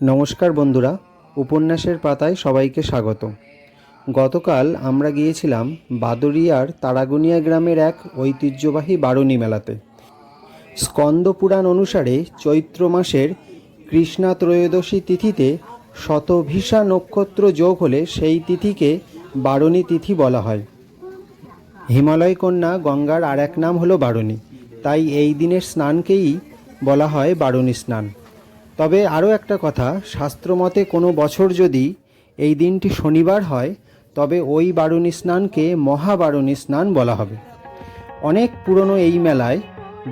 নমস্কার বন্ধুরা, উপন্যাসের পাতায় সবাইকে স্বাগত গতকাল আমরা গিয়েছিলাম বাদুরিয়ার তারাগুনিয়া গ্রামের এক ঐতিহ্যবাহী বারুণী মেলাতে। স্কন্দ পুরাণ অনুসারে চৈত্র মাসের কৃষ্ণা ত্রয়োদশী তিথিতে শতভিসা নক্ষত্র যোগ হলে সেই তিথিকে বারুণী তিথি বলা হয়। হিমালয় কন্যা গঙ্গার আর এক নাম হলো বারুণী, তাই এই দিনের স্নানকেই বলা হয় বারুণী স্নান। তবে আরও একটা কথা, শাস্ত্রমতে কোনো বছর যদি এই দিনটি শনিবার হয়, তবে ওই বারুণী স্নানকে মহাবারুণী স্নান বলা হবে। অনেক পুরনো এই মেলায়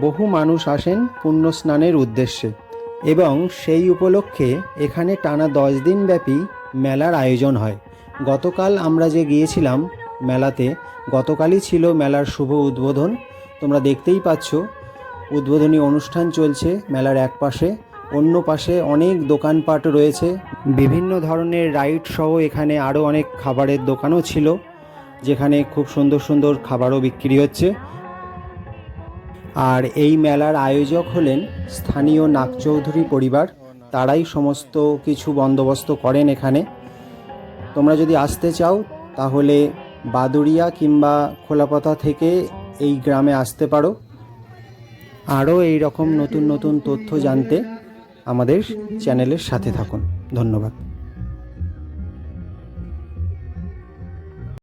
বহু মানুষ আসেন পুণ্য স্নানের উদ্দেশ্যে এবং সেই উপলক্ষে এখানে টানা দশ দিন ব্যাপী মেলার আয়োজন হয়। গতকাল আমরা যে গিয়েছিলাম মেলাতে, গতকালই ছিল মেলার শুভ উদ্বোধন। তোমরা দেখতেই পাচ্ছ, উদ্বোধনী অনুষ্ঠান চলছে মেলার এক পাশে অন্য পাশে অনেক দোকানপাট রয়েছে। বিভিন্ন ধরনের রাইড সহ এখানে আরও অনেক খাবারের দোকানও ছিল, যেখানে খুব সুন্দর সুন্দর খাবারও বিক্রি হচ্ছে। আর এই মেলার আয়োজক হলেন স্থানীয় নাগচৌধুরী পরিবার। তারাই সমস্ত কিছু বন্দোবস্ত করেন এখানে। তোমরা যদি আসতে চাও, তাহলে বাদুড়িয়া কিংবা খোলাপাতা থেকে এই গ্রামে আসতে পারো। আরও এই রকম নতুন নতুন তথ্য জানতে আমাদের চ্যানেলের সাথে থাকুন। ধন্যবাদ।